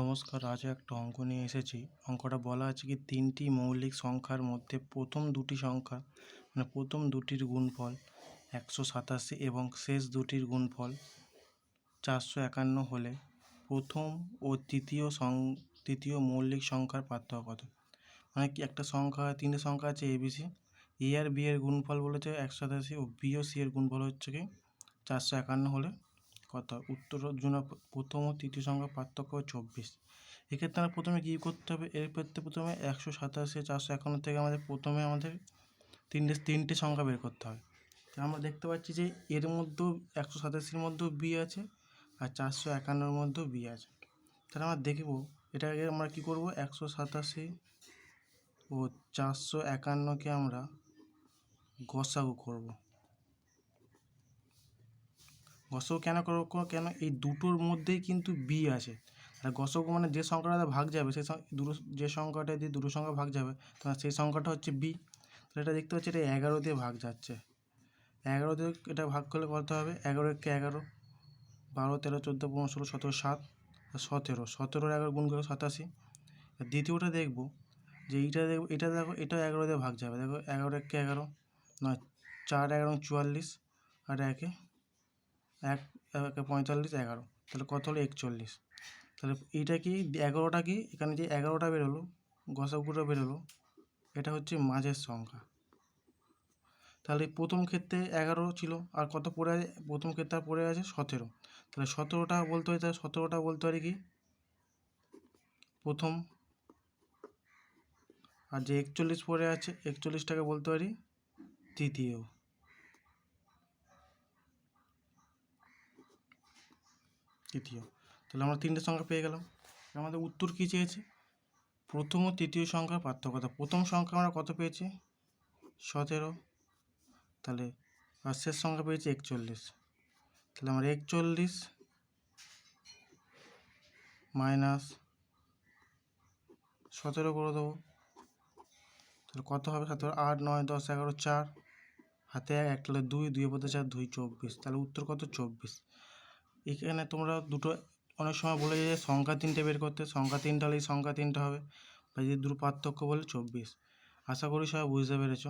নমস্কার, আজ একটা অঙ্ক নিয়ে এসেছি। অঙ্কটা বলা আছে কি, তিনটি মৌলিক সংখ্যার মধ্যে প্রথম দুটি সংখ্যা মানে প্রথম দুটির গুণফল একশো সাতাশি এবং শেষ দুটির গুণফল চারশো একান্ন হলে প্রথম ও তৃতীয় সং, তৃতীয় মৌলিক সংখ্যার পার্থক্য কত? মানে কি একটা সংখ্যা, তিনটে সংখ্যা আছে এবিসি এ আর বি এর গুণফল বলেছে একশো সাতাশি ও বি ও সি এর গুণফল হচ্ছে কি, চারশো একান্ন হলে কত উত্তর জন্য প্রথম ও তৃতীয় সংখ্যার পার্থক্য চব্বিশ। এক্ষেত্রে আমরা প্রথমে কী করতে হবে? এর ক্ষেত্রে প্রথমে একশো সাতাশি, চারশো একান্ন থেকে আমাদের প্রথমে আমাদের তিনটে তিনটে সংখ্যা বের করতে হবে। তা আমরা দেখতে পাচ্ছি যে এর মধ্যেও একশো সাতাশির মধ্যেও বি আছে আর চারশো একান্নর মধ্যেও বি আছে। তাহলে আমরা দেখব, এটাকে আমরা কী করব? একশো সাতাশি ও চারশো একান্নকে আমরা গসাগু করব। গসক কেন কেন এই দুটোর মধ্যেই কিন্তু বি আছে আর গসক মানে যে সংখ্যাটা ভাগ যাবে, সেই দুটো, যে সংখ্যাটা দিয়ে দুটো সংখ্যা ভাগ যাবে তাহলে সেই সংখ্যাটা হচ্ছে বি তাহলে এটা দেখতে পাচ্ছি এটা এগারো দিয়ে ভাগ যাচ্ছে। এগারো দিয়ে এটা ভাগ করলে কত হবে? এগারো একে এগারো, বারো, তেরো, চোদ্দ, পনেরো, ষোলো, সতেরো, সাত সতেরো। সতেরোর এগারো গুণ করে সাতাশি। দ্বিতীয়টা দেখব, যে এইটা দেখব, এটা দেখো এটা এগারো দিয়ে ভাগ যাবে। দেখো, এগারো একে এগারো, নয়, চার, এগারো, চুয়াল্লিশ, আর একে এক, একে পঁয়তাল্লিশ, এগারো। তাহলে কত হলো? একচল্লিশ। তাহলে এইটা কি? এগারোটা কি? এখানে যে এগারোটা বেরোলো, গসাগুটা বেরোলো, এটা হচ্ছে মাঝের সংখ্যা। তাহলে প্রথম ক্ষেত্রে এগারো ছিল, আর কত পড়ে আছে? প্রথম ক্ষেত্রে আর পড়ে আছে সতেরো। তাহলে সতেরোটা বলতে হয়, তাহলে সতেরোটা বলতে পারি কি? প্রথম। আর যে একচল্লিশ পড়ে আছে, একচল্লিশটাকে বলতে পারি তৃতীয়। তৃতীয়। তাহলে আমরা তিনটে সংখ্যা পেয়ে গেলাম। আমাদের উত্তর কী চেয়েছে? প্রথম ও তৃতীয় সংখ্যার পার্থক্যতা প্রথম সংখ্যা আমরা কত পেয়েছি? সতেরো। তাহলে আর শেষ সংখ্যা পেয়েছি একচল্লিশ। তাহলে আমরা একচল্লিশ মাইনাস সতেরো করে দেবো। তাহলে কত হবে? সতেরো, আট, নয়, দশ, এগারো, চার। হাতে এক তাহলে দুই দুই পথে চার, দুই, চব্বিশ। তাহলে উত্তর কত? চব্বিশ। এখানে তোমরা দুটো, অনেক সময় বলে যে সংখ্যা তিনটে বের করতে, সংখ্যা তিনটা হলে এই সংখ্যা তিনটা হবে। বা যদি দুটো পার্থক্য বলে চব্বিশ। আশা করি সবাই বুঝতে পেরেছ।